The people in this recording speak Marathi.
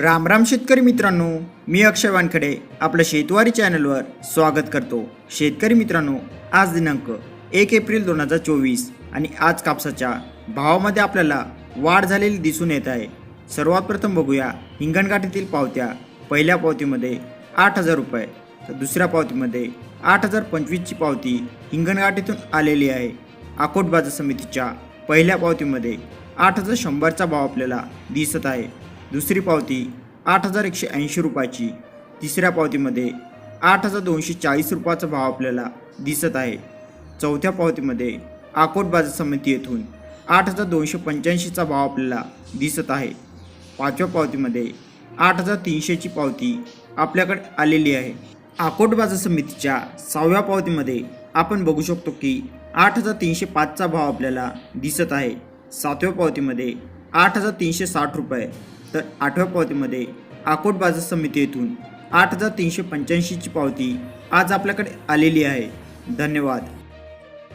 राम राम शेतकरी मित्रांनो मी अक्षय वानखडे आपलं शेतवारी चॅनलवर स्वागत करतो. शेतकरी मित्रांनो आज दिनांक एक एप्रिल दोन हजार चोवीस आणि आज कापसाच्या भावामध्ये आपल्याला वाढ झालेली दिसून येत आहे. सर्वात प्रथम बघूया हिंगणघाटीतील पावत्या पहिल्या पावतीमध्ये आठ हजार रुपये तर दुसऱ्या पावतीमध्ये आठ हजार पंचवीसची पावती हिंगणघाटीतून आलेली आहे. अकोट बाजार समितीच्या पहिल्या पावतीमध्ये आठ हजार शंभरचा भाव आपल्याला दिसत आहे. दुसरी पावती आठ हजार एकशे ऐंशी रुपयाची. तिसऱ्या पावतीमध्ये आठ हजार दोनशे चाळीस रुपयाचा भाव आपल्याला दिसत आहे. चौथ्या पावतीमध्ये आकोट बाजार समिती येथून आठ हजार दोनशे पंच्याऐंशीचा भाव आपल्याला दिसत आहे. पाचव्या पावतीमध्ये आठ हजार तीनशेची पावती आपल्याकडे आलेली आहे. आकोट बाजार समितीच्या सहाव्या पावतीमध्ये आपण बघू शकतो की आठ हजार तीनशे पाचचा भाव आपल्याला दिसत आहे. सातव्या पावतीमध्ये आठ हजार तीनशे साठ रुपये तर आठव्या पावतीमध्ये आकोट बाजार समिती येथून आठ हजार तीनशे पंच्याऐंशीची पावती आज आपल्याकडे आलेली आहे. धन्यवाद.